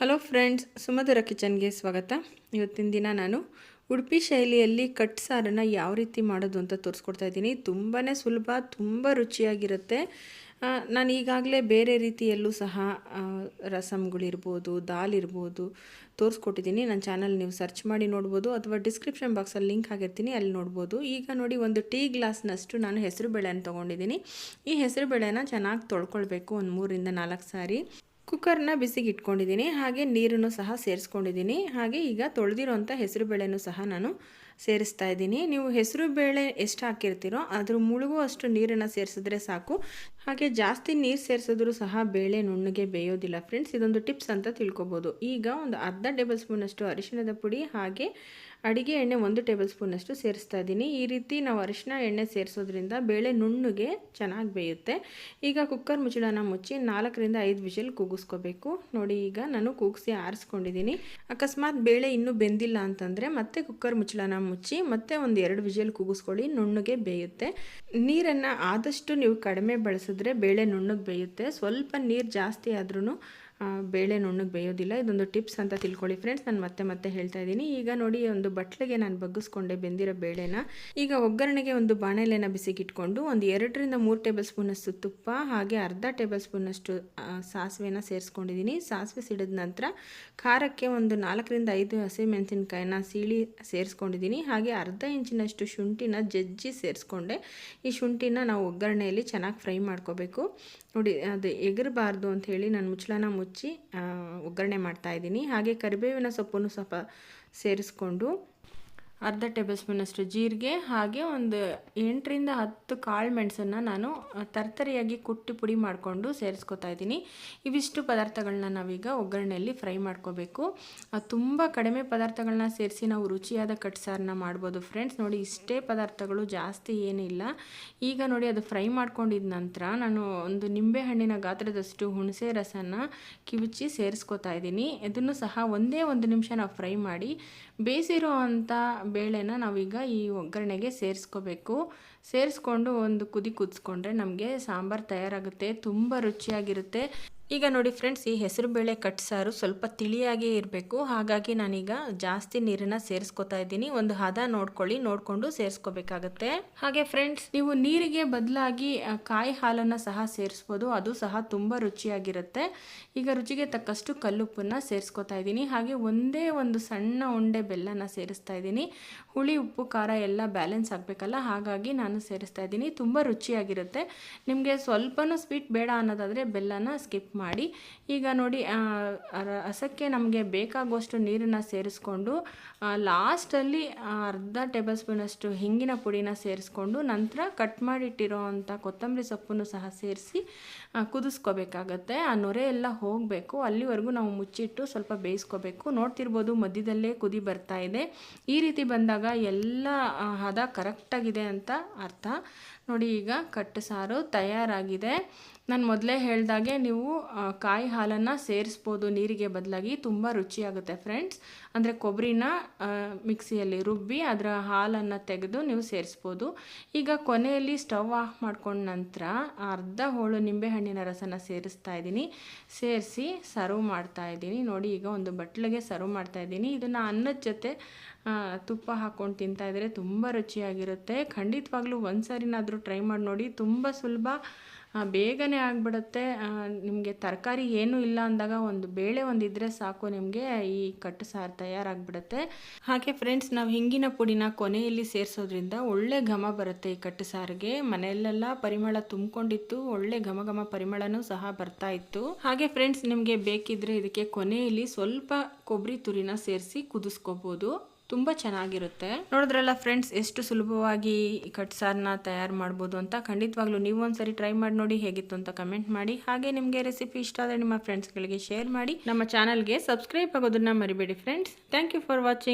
Hello friends ಸುಮಧುರ ಕಿಚನ್ಗೆ ಸ್ವಾಗತ. ಇವತ್ತಿನ ದಿನ ನಾನು ಉಡುಪಿ ಶೈಲಿಯಲ್ಲಿ ಕಟ್ ಸಾರನ್ನು ಯಾವ ರೀತಿ ಮಾಡೋದು ಅಂತ ತೋರಿಸ್ಕೊಡ್ತಾ ಇದ್ದೀನಿ. ತುಂಬಾ ಸುಲಭ, ತುಂಬ ರುಚಿಯಾಗಿರುತ್ತೆ. ನಾನು ಈಗಾಗಲೇ ಬೇರೆ ರೀತಿಯಲ್ಲೂ ಸಹ ರಸಮ್ಗಳಿರ್ಬೋದು ದಾಲ್ ಇರ್ಬೋದು ತೋರಿಸ್ಕೊಟ್ಟಿದ್ದೀನಿ. ನನ್ನ ಚಾನಲ್ ನೀವು ಸರ್ಚ್ ಮಾಡಿ ನೋಡ್ಬೋದು ಅಥವಾ ಡಿಸ್ಕ್ರಿಪ್ಷನ್ ಬಾಕ್ಸಲ್ಲಿ ಲಿಂಕ್ ಆಗಿರ್ತೀನಿ, ಅಲ್ಲಿ ನೋಡ್ಬೋದು. ಈಗ ನೋಡಿ ಒಂದು ಟೀ ಗ್ಲಾಸ್ನಷ್ಟು ನಾನು ಹೆಸರು ಬೇಳೆಯನ್ನು ತೊಗೊಂಡಿದ್ದೀನಿ. ಈ ಹೆಸರು ಬೇಳೆನ ಚೆನ್ನಾಗಿ ತೊಳ್ಕೊಳ್ಬೇಕು ಒಂದು ಮೂರಿಂದ ನಾಲ್ಕು ಸಾರಿ. ಕುಕ್ಕರ್ನ ಬಿಸಿಗೆ ಇಟ್ಕೊಂಡಿದ್ದೀನಿ ಹಾಗೆ ನೀರನ್ನು ಸಹ ಸೇರಿಸ್ಕೊಂಡಿದ್ದೀನಿ, ಹಾಗೆ ಈಗ ತೊಳೆದಿರೋಂಥ ಹೆಸರು ಬೇಳೆನೂ ಸಹ ನಾನು ಸೇರಿಸ್ತಾ ಇದ್ದೀನಿ. ನೀವು ಹೆಸರು ಬೇಳೆ ಎಷ್ಟು ಹಾಕಿರ್ತೀರೋ ಅದ್ರ ಮುಳುಗುವಷ್ಟು ನೀರನ್ನು ಸೇರಿಸಿದ್ರೆ ಸಾಕು. ಹಾಗೆ ಜಾಸ್ತಿ ನೀರು ಸೇರಿಸಿದ್ರು ಸಹ ಬೇಳೆ ನುಣ್ಣಗೆ ಬೇಯೋದಿಲ್ಲ ಫ್ರೆಂಡ್ಸ್ ಇದೊಂದು ಟಿಪ್ಸ್ ಅಂತ ತಿಳ್ಕೊಬೋದು. ಈಗ ಒಂದು ಅರ್ಧ ಟೇಬಲ್ ಸ್ಪೂನಷ್ಟು ಅರಿಶಿಣದ ಪುಡಿ ಹಾಗೆ ಅಡಿಗೆ ಎಣ್ಣೆ ಒಂದು ಟೇಬಲ್ ಸ್ಪೂನಷ್ಟು ಸೇರಿಸ್ತಾ ಇದ್ದೀನಿ. ಈ ರೀತಿ ನಾವು ಅರಿಶಿನ ಎಣ್ಣೆ ಸೇರಿಸೋದ್ರಿಂದ ಬೇಳೆ ನುಣ್ಣಗೆ ಚೆನ್ನಾಗಿ ಬೇಯುತ್ತೆ. ಈಗ ಕುಕ್ಕರ್ ಮುಚ್ಚಳನ ಮುಚ್ಚಿ ನಾಲ್ಕರಿಂದ ಐದು ವಿಷಲ್ ಕೂಗಿಸ್ಕೋಬೇಕು. ನೋಡಿ ಈಗ ನಾನು ಕೂಗಿಸಿ ಆರಿಸ್ಕೊಂಡಿದ್ದೀನಿ. ಅಕಸ್ಮಾತ್ ಬೇಳೆ ಇನ್ನೂ ಬೆಂದಿಲ್ಲ ಅಂತಂದರೆ ಮತ್ತೆ ಕುಕ್ಕರ್ ಮುಚ್ಚಳನ ಮುಚ್ಚಿ ಮತ್ತೆ ಒಂದು ಎರಡು ವಿಷಲ್ ಕೂಗಿಸ್ಕೊಳ್ಳಿ, ನುಣ್ಣಗೆ ಬೇಯುತ್ತೆ. ನೀರನ್ನು ಆದಷ್ಟು ನೀವು ಕಡಿಮೆ ಬಳಸಿದ್ರೆ ಬೇಳೆ ನುಣ್ಣಗೆ ಬೇಯುತ್ತೆ. ಸ್ವಲ್ಪ ನೀರು ಜಾಸ್ತಿ ಆದ್ರೂ ಬೇಳೆ ನುಣ್ಣಗೆ ಬೇಯೋದಿಲ್ಲ. ಇದೊಂದು ಟಿಪ್ಸ್ ಅಂತ ತಿಳ್ಕೊಳ್ಳಿ ಫ್ರೆಂಡ್ಸ್. ನಾನು ಮತ್ತೆ ಮತ್ತೆ ಹೇಳ್ತಾ ಇದ್ದೀನಿ. ಈಗ ನೋಡಿ ಒಂದು ಬಟ್ಲಿಗೆ ನಾನು ಬಗ್ಗಿಸ್ಕೊಂಡೆ ಬೆಂದಿರೋ ಬೇಳೆನ. ಈಗ ಒಗ್ಗರಣೆಗೆ ಒಂದು ಬಾಣಲೆನ ಬಿಸಿಗಿಟ್ಕೊಂಡು ಒಂದು ಎರಡರಿಂದ ಮೂರು ಟೇಬಲ್ ಸ್ಪೂನಷ್ಟು ತುಪ್ಪ, ಹಾಗೆ ಅರ್ಧ ಟೇಬಲ್ ಸ್ಪೂನಷ್ಟು ಸಾಸಿವೆನ ಸೇರಿಸ್ಕೊಂಡಿದ್ದೀನಿ. ಸಾಸಿವೆ ಸಿಡಿದ ನಂತರ ಖಾರಕ್ಕೆ ಒಂದು ನಾಲ್ಕರಿಂದ ಐದು ಹಸಿಮೆಣಸಿನ್ಕಾಯಿನ ಸೀಳಿ ಸೇರಿಸ್ಕೊಂಡಿದ್ದೀನಿ. ಹಾಗೆ ಅರ್ಧ ಇಂಚಿನಷ್ಟು ಶುಂಠಿನ ಜಜ್ಜಿ ಸೇರಿಸ್ಕೊಂಡೆ. ಈ ಶುಂಠಿನ ನಾವು ಒಗ್ಗರಣೆಯಲ್ಲಿ ಚೆನ್ನಾಗಿ ಫ್ರೈ ಮಾಡ್ಕೋಬೇಕು. ನೋಡಿ, ಅದು ಎಗರಬಾರ್ದು ಅಂತ ಹೇಳಿ ನಾನು ಮುಚ್ಚಳನ ಮುಚ್ಚಿ ಆ, ಒಗ್ಗರಣೆ ಮಾಡ್ತಾ ಇದ್ದೀನಿ. ಹಾಗೆ ಕರಿಬೇವಿನ ಸೊಪ್ಪನ್ನು ಸ್ವಲ್ಪ ಸೇರಿಸ್ಕೊಂಡು ಅರ್ಧ ಟೇಬಲ್ ಸ್ಪೂನಷ್ಟು ಜೀರಿಗೆ ಹಾಗೆ ಒಂದು ಎಂಟರಿಂದ ಹತ್ತು ಕಾಳು ಮೆಣಸನ್ನು ನಾನು ತರ್ತರಿಯಾಗಿ ಕುಟ್ಟಿ ಪುಡಿ ಮಾಡಿಕೊಂಡು ಸೇರಿಸ್ಕೊತಾ ಇದ್ದೀನಿ. ಇವಿಷ್ಟು ಪದಾರ್ಥಗಳನ್ನ ನಾವೀಗ ಒಗ್ಗರಣೆಯಲ್ಲಿ ಫ್ರೈ ಮಾಡ್ಕೋಬೇಕು. ತುಂಬ ಕಡಿಮೆ ಪದಾರ್ಥಗಳನ್ನ ಸೇರಿಸಿ ನಾವು ರುಚಿಯಾದ ಕಟ್ಸಾರನ್ನ ಮಾಡ್ಬೋದು ಫ್ರೆಂಡ್ಸ್. ನೋಡಿ, ಇಷ್ಟೇ ಪದಾರ್ಥಗಳು ಜಾಸ್ತಿ ಏನಿಲ್ಲ ಈಗ ನೋಡಿ, ಅದು ಫ್ರೈ ಮಾಡ್ಕೊಂಡಿದ ನಂತರ ನಾನು ಒಂದು ನಿಂಬೆಹಣ್ಣಿನ ಗಾತ್ರದಷ್ಟು ಹುಣಸೆ ರಸನ ಕಿವುಚಿ ಸೇರಿಸ್ಕೊತಾ ಇದ್ದೀನಿ. ಇದನ್ನು ಸಹ ಒಂದೇ ಒಂದು ನಿಮಿಷ ನಾವು ಫ್ರೈ ಮಾಡಿ, ಬೇಯಿಸಿರೋ ಬೇಳೆನ ನಾವೀಗ ಈ ಒಗ್ಗರಣೆಗೆ ಸೇರಿಸ್ಕೋಬೇಕು. ಸೇರಿಸ್ಕೊಂಡು ಒಂದು ಕುದಿ ಕುದಿಸ್ಕೊಂಡ್ರೆ ನಮಗೆ ಸಾಂಬಾರು ತಯಾರಾಗುತ್ತೆ ತುಂಬ ರುಚಿಯಾಗಿರುತ್ತೆ. ಈಗ ನೋಡಿ ಫ್ರೆಂಡ್ಸ್ ಈ ಹೆಸರು ಬೇಳೆ ಕಟ್ಸಾರು ಸ್ವಲ್ಪ ತಿಳಿಯಾಗೇ ಇರಬೇಕು. ಹಾಗಾಗಿ ನಾನೀಗ ಜಾಸ್ತಿ ನೀರನ್ನ ಸೇರಿಸ್ಕೊತಾ ಇದ್ದೀನಿ. ಒಂದು ಹದ ನೋಡ್ಕೊಳ್ಳಿ, ನೋಡಿಕೊಂಡು ಸೇರಿಸ್ಕೋಬೇಕಾಗತ್ತೆ. ಹಾಗೆ ಫ್ರೆಂಡ್ಸ್ ನೀವು ನೀರಿಗೆ ಬದಲಾಗಿ ಕಾಯಿ ಹಾಲನ್ನು ಸಹ ಸೇರಿಸ್ಬೋದು. ಅದು ಸಹ ತುಂಬ ರುಚಿಯಾಗಿರುತ್ತೆ. ಈಗ ರುಚಿಗೆ ತಕ್ಕಷ್ಟು ಕಲ್ಲುಪ್ಪನ್ನು ಸೇರಿಸ್ಕೊತಾ ಇದ್ದೀನಿ. ಹಾಗೆ ಒಂದೇ ಒಂದು ಸಣ್ಣ ಉಂಡೆ ಬೆಲ್ಲನ ಸೇರಿಸ್ತಾ ಇದ್ದೀನಿ. ಹುಳಿ, ಉಪ್ಪು, ಖಾರ ಎಲ್ಲ ಬ್ಯಾಲೆನ್ಸ್ ಆಗಬೇಕಲ್ಲ? ಹಾಗಾಗಿ ನಾನು ಸೇರಿಸ್ತಾ ಇದ್ದೀನಿ. ತುಂಬ ರುಚಿಯಾಗಿರುತ್ತೆ. ನಿಮಗೆ ಸ್ವಲ್ಪನೂ ಸ್ವೀಟ್ ಬೇಡ ಅನ್ನೋದಾದರೆ ಬೆಲ್ಲನ ಸ್ಕಿಪ್ ಈಗ ನೋಡಿ ರಸಕ್ಕೆ ನಮಗೆ ಬೇಕಾಗುವಷ್ಟು ನೀರನ್ನು ಸೇರಿಸ್ಕೊಂಡು ಲಾಸ್ಟಲ್ಲಿ ಅರ್ಧ ಟೇಬಲ್ ಸ್ಪೂನಷ್ಟು ಹಿಂಗಿನ ಪುಡಿನ ಸೇರಿಸ್ಕೊಂಡು ನಂತರ ಕಟ್ ಮಾಡಿಟ್ಟಿರೋ ಅಂಥ ಕೊತ್ತಂಬರಿ ಸೊಪ್ಪನ್ನು ಸಹ ಸೇರಿಸಿ ಕುದಿಸ್ಕೋಬೇಕಾಗತ್ತೆ. ಆ ನೊರೆ ಎಲ್ಲ ಹೋಗಬೇಕು. ಅಲ್ಲಿವರೆಗೂ ನಾವು ಮುಚ್ಚಿಟ್ಟು ಸ್ವಲ್ಪ ಬೇಯಿಸ್ಕೋಬೇಕು. ನೋಡ್ತಿರ್ಬೋದು ಮಧ್ಯದಲ್ಲೇ ಕುದಿ ಬರ್ತಾ ಇದೆ. ಈ ರೀತಿ ಬಂದಾಗ ಎಲ್ಲ ಹದ ಕರೆಕ್ಟಾಗಿದೆ ಅಂತ ಅರ್ಥ. ನೋಡಿ ಈಗ ಕಟ್ಟು ಸಾರು ತಯಾರಾಗಿದೆ. ನಾನು ಮೊದಲೇ ಹೇಳಿದಾಗೆ ನೀವು ಕಾಯಿ ಹಾಲನ್ನು ಸೇರಿಸ್ಬೋದು ನೀರಿಗೆ ಬದಲಾಗಿ, ತುಂಬ ರುಚಿಯಾಗುತ್ತೆ ಫ್ರೆಂಡ್ಸ್. ಅಂದರೆ ಕೊಬ್ಬರಿನ ಮಿಕ್ಸಿಯಲ್ಲಿ ರುಬ್ಬಿ ಅದರ ಹಾಲನ್ನು ತೆಗೆದು ನೀವು ಸೇರಿಸ್ಬೋದು. ಈಗ ಕೊನೆಯಲ್ಲಿ ಸ್ಟವ್ ಆಫ್ ಮಾಡ್ಕೊಂಡ ನಂತರ ಅರ್ಧ ಹೋಳು ನಿಂಬೆಹಣ್ಣಿನ ರಸನ ಸೇರಿಸ್ತಾ ಇದ್ದೀನಿ. ಸೇರಿಸಿ ಸರ್ವ್ ಮಾಡ್ತಾ ಇದ್ದೀನಿ. ನೋಡಿ ಈಗ ಒಂದು ಬಟ್ಲಿಗೆ ಸರ್ವ್ ಮಾಡ್ತಾ ಇದ್ದೀನಿ. ಇದನ್ನು ಅನ್ನದ ಜೊತೆ ತುಪ್ಪ ಹಾಕ್ಕೊಂಡು ತಿಂತಾ ಇದ್ದರೆ ತುಂಬ ರುಚಿಯಾಗಿರುತ್ತೆ. ಖಂಡಿತವಾಗ್ಲೂ ಒಂದು ಸಾರಿನಾದರೂ ಟ್ರೈ ಮಾಡಿ ನೋಡಿ. ತುಂಬ ಸುಲಭ. ಬೇಗನೆ ಆಗಿಬಿಡುತ್ತೆ. ನಿಮಗೆ ತರಕಾರಿ ಏನೂ ಇಲ್ಲ ಅಂದಾಗ ಒಂದು ಬೇಳೆ ಒಂದು ಇದ್ದರೆ ಸಾಕು, ನಿಮಗೆ ಈ ಕಟ್ಟು ಸಾರು ತಯಾರಾಗಿಬಿಡುತ್ತೆ. ಹಾಗೆ ಫ್ರೆಂಡ್ಸ್ ನಾವು ಹಿಂಗಿನ ಪುಡಿನ ಕೊನೆಯಲ್ಲಿ ಸೇರಿಸೋದ್ರಿಂದ ಒಳ್ಳೆ ಘಮ ಬರುತ್ತೆ ಈ ಕಟ್ಟು ಸಾರಿಗೆ. ಮನೆಯಲ್ಲೆಲ್ಲ ಪರಿಮಳ ತುಂಬಿಕೊಂಡಿತ್ತು. ಒಳ್ಳೆ ಘಮ ಘಮ ಪರಿಮಳನೂ ಸಹ ಬರ್ತಾ ಇತ್ತು. ಹಾಗೆ ಫ್ರೆಂಡ್ಸ್ ನಿಮಗೆ ಬೇಕಿದ್ರೆ ಇದಕ್ಕೆ ಕೊನೆಯಲ್ಲಿ ಸ್ವಲ್ಪ ಕೊಬ್ಬರಿ ತುರಿನ ಸೇರಿಸಿ ಕುದಿಸ್ಕೋಬೋದು. ತುಂಬ ಚೆನ್ನಾಗಿರುತ್ತೆ. ನೋಡಿದ್ರಲ್ಲ ಫ್ರೆಂಡ್ಸ್ ಎಷ್ಟು ಸುಲಭವಾಗಿ ಈ ಕಟ್ಸಾರನ್ನ ತಯಾರು ಮಾಡ್ಬೋದು ಅಂತ ಖಂಡಿತವಾಗ್ಲೂ ನೀವು ಒಂದ್ಸರಿ ಟ್ರೈ ಮಾಡಿ ನೋಡಿ ಹೇಗಿತ್ತು ಅಂತ ಕಮೆಂಟ್ ಮಾಡಿ. ಹಾಗೆ ನಿಮಗೆ ರೆಸಿಪಿ ಇಷ್ಟ ಆದರೆ ನಿಮ್ಮ ಫ್ರೆಂಡ್ಸ್ಗಳಿಗೆ ಶೇರ್ ಮಾಡಿ. ನಮ್ಮ ಚಾನಲ್ಗೆ ಸಬ್ಸ್ಕ್ರೈಬ್ ಆಗೋದನ್ನ ಮರಿಬೇಡಿ friends thank you for watching